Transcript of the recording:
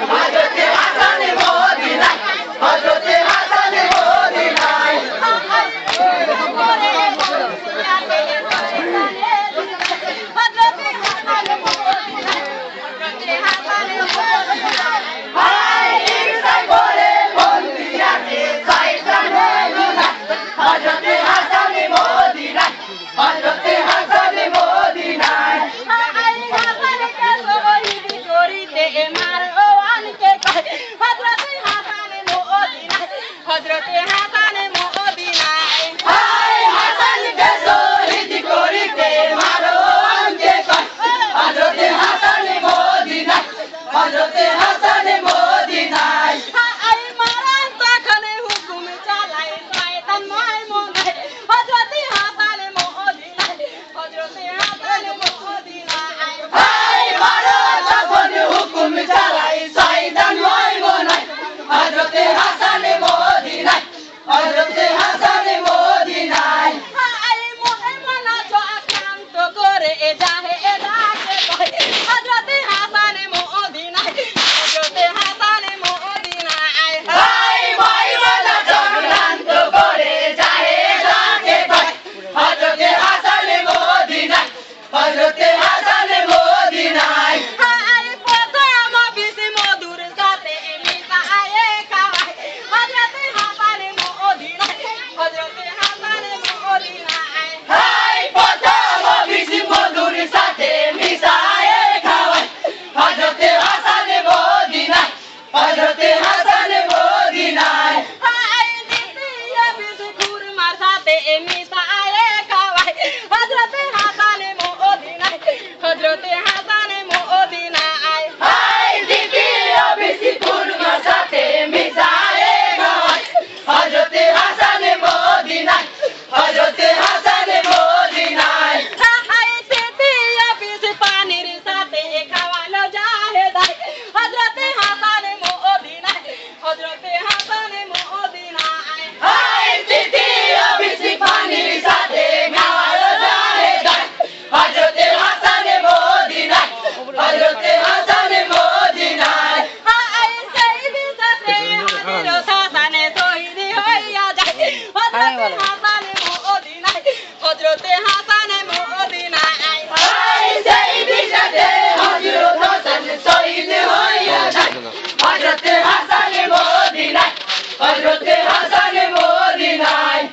Hadi. on the air. èmi sáyé kàwáyé ọdún tí a mo ní mú obìnrin. আরে বলো। হাসানে মুদিনায় হযরতে হাসানে মুদিনায়। High সেই বিশাদে হযরত হাসান শহীদ হইয়া যায় হযরতে হাসানে মুদিনায় হযরতে হাসানে মুদিনায়।